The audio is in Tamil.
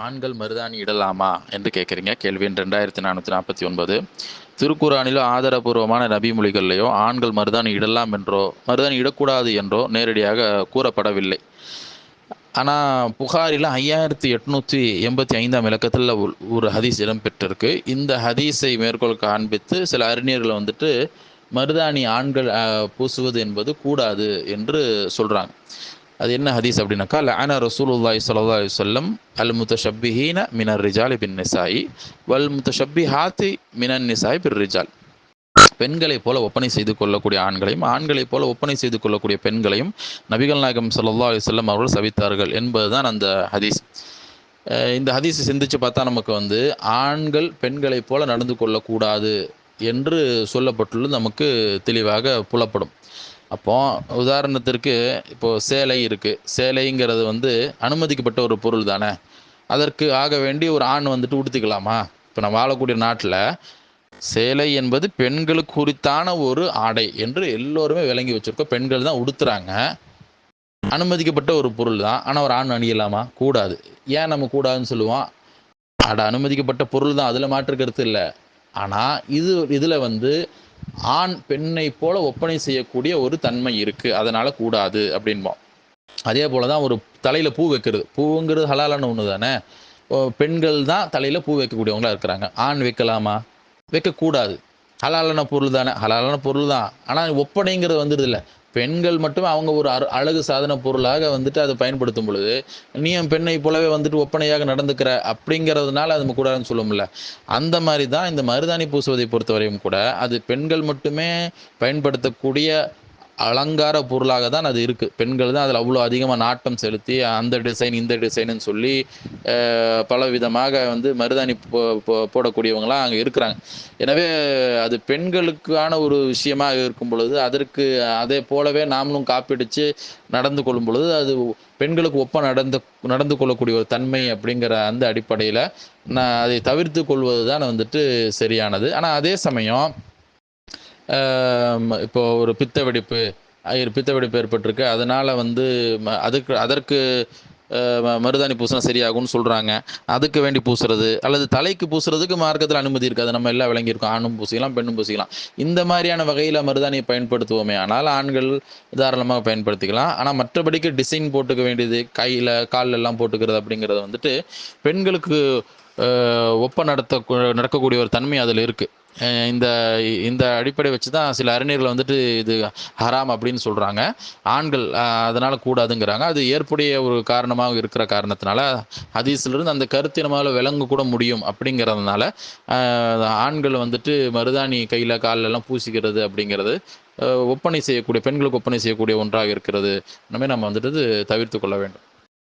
ஆண்கள் மருதாணி இடலாமா என்று கேட்குறீங்க. கேள்வி ரெண்டாயிரத்தி நானூற்றி நாற்பத்தி ஒன்பது. திருக்குறானிலோ ஆதாரபூர்வமான நபிமொழிகள்லையோ ஆண்கள் மருதாணி இடலாம் என்றோ மருதாணி இடக்கூடாது என்றோ நேரடியாக கூறப்படவில்லை. ஆனால் புகாரில் ஐயாயிரத்தி எட்நூற்றி எண்பத்தி ஐந்தாம் இலக்கத்தில் ஒரு- ஹதீஸ் இடம்பெற்றிருக்கு. இந்த ஹதீஸை மேற்கோள் காண்பித்து சில அறிஞர்கள் வந்துட்டு மருதாணி ஆண்கள் பூசுவது என்பது கூடாது என்று சொல்கிறாங்க அது என்ன ஹதீஸ் அப்படின்னாக்கா லஅன ரசூலுல்லாஹி ஸல்லல்லாஹு அலைஹி வஸல்லம் அல் முத்தஷப்பிஹீன மினர் ரிஜாலி பின் நிசாயி வல் முத்தஷப்பிஹாத்தி மினன் நிசாய் பிர் ரிஜால். பெண்களைப் போல ஒப்பனை செய்து கொள்ளக்கூடிய ஆண்களையும் ஆண்களைப் போல ஒப்பனை செய்து கொள்ளக்கூடிய பெண்களையும் நபிகள் நாயகம் ஸல்லல்லாஹு அலைஹி வஸல்லம் அவர்கள் சபித்தார்கள் என்பதுதான் அந்த ஹதீஸ். இந்த ஹதீஸை சிந்திச்சு பார்த்தா நமக்கு வந்து ஆண்கள் பெண்களைப் போல நடந்து கொள்ளக்கூடாது என்று சொல்லப்பட்டுள்ளது நமக்கு தெளிவாக புலப்படும். அப்போ உதாரணத்திற்கு இப்போ சேலை இருக்கு. சேலைங்கிறது வந்து அனுமதிக்கப்பட்ட ஒரு பொருள் தானே. அதற்கு ஆக வேண்டி ஒரு ஆண் வந்துட்டு உடுத்திக்கலாமா? இப்போ நான் வாழக்கூடிய நாட்டில் சேலை என்பது பெண்களுக்கு குறித்தான ஒரு ஆடை என்று எல்லோருமே விளங்கி வச்சிருக்கோம். பெண்கள் தான் உடுத்துறாங்க. அனுமதிக்கப்பட்ட ஒரு பொருள் தான். ஆனால் ஒரு ஆண் அணியலாமா? கூடாது. ஏன் நம்ம கூடாதுன்னு சொல்லுவோம்? அட அனுமதிக்கப்பட்ட பொருள் தான். அதில் மாற்று கருத்து இல்லை. ஆனால் இது இதில் வந்து ஆண் பெண்ணை போல ஒப்பனை செய்யக்கூடிய ஒரு தன்மை இருக்குது அதனால் கூடாது அப்படின்போம். அதே போலதான் ஒரு தலையில் பூ வைக்கிறது. பூங்கிறது ஹலாலான ஒன்று தானே? ஓ, பெண்கள் தான் தலையில் பூ வைக்கக்கூடியவங்களா இருக்கிறாங்க. ஆண் வைக்கலாமா? வைக்கக்கூடாது. ஹலாலான பொருள் தானே? ஹலாலான பொருள் தான். ஆனால் ஒப்பனைங்கிறது வந்துடுது இல்லை பெண்கள் மட்டுமே அவங்க ஒரு அரு- அழகு சாதன பொருளாக வந்துட்டு அதை பயன்படுத்தும் பொழுது நீ என் பெண்ணை போலவே வந்துட்டு ஒப்பனையாக நடந்துக்கிற அப்படிங்கிறதுனால அது கூடாதுன்னு சொல்ல முடியல அந்த மாதிரி தான் இந்த மருதாணி பூசுவதை பொறுத்தவரையும் கூட அது பெண்கள் மட்டுமே பயன்படுத்தக்கூடிய அலங்கார பொருளாக தான் அது இருக்குது பெண்கள் தான் அதில் அவ்வளோ அதிகமாக நாட்டம் செலுத்தி அந்த டிசைன் இந்த டிசைனுன்னு சொல்லி பல விதமாக வந்து மருதாணி போ போடக்கூடியவங்களாம் அங்கே இருக்கிறாங்க. எனவே அது பெண்களுக்கான ஒரு விஷயமாக இருக்கும் பொழுது அதற்கு அதே போலவே நாமளும் காப்பிடிச்சு நடந்து கொள்ளும் பொழுது அது பெண்களுக்கு ஒப்ப நடந்து நடந்து கொள்ளக்கூடிய ஒரு தன்மை அப்படிங்கிற அந்த அடிப்படையில் நான் அதை தவிர்த்து கொள்வது தான் வந்துட்டு சரியானது. ஆனால் அதே சமயம் இப்போ ஒரு பித்த வெடிப்பு பித்த வெடிப்பு ஏற்பட்டிருக்கு. அதனால வந்து ம- அதுக்கு அதற்கு மருதாணி பூசினா சரியாகும்னு சொல்கிறாங்க அதுக்கு வேண்டி பூசுறது அல்லது தலைக்கு பூசுறதுக்கு மார்க்கத்தில் அனுமதி இருக்காது நம்ம எல்லாம் விளங்கியிருக்கோம். ஆணும் பூசிக்கலாம் பெண்ணும் பூசிக்கலாம். இந்த மாதிரியான வகையில் மருதாணியை பயன்படுத்துவோமே. ஆனால் ஆண்கள் தாராளமாக பயன்படுத்திக்கலாம். ஆனால் மற்றபடிக்கு டிசைன் போட்டுக்க வேண்டியது கையில் காலில் எல்லாம் போட்டுக்கிறது அப்படிங்கிறது வந்துட்டு பெண்களுக்கு ஒப்ப நடத்த நடக்கக்கூடிய ஒரு தன்மை அதில் இருக்குது இந்த இந்த அடிப்படை வச்சு தான் சில அறிஞர்கள் வந்துட்டு இது ஹராம் அப்படின்னு சொல்கிறாங்க ஆண்கள் அதனால் கூடாதுங்கிறாங்க. அது ஏற்புடைய ஒரு காரணமாக இருக்கிற காரணத்தினால ஹதீஸ்லேருந்து அந்த கருத்து நம்மளால விளங்க கூட முடியும் அப்படிங்கிறதுனால ஆண்கள் வந்துட்டு மருதாணி கையில் காலெல்லாம் பூசிக்கிறது அப்படிங்கிறது ஒப்பனை செய்யக்கூடிய பெண்களுக்கு ஒப்பனை செய்யக்கூடிய ஒன்றாக இருக்கிறது. இனிமே நம்ம வந்துட்டு தவிர்த்து கொள்ள வேண்டும்.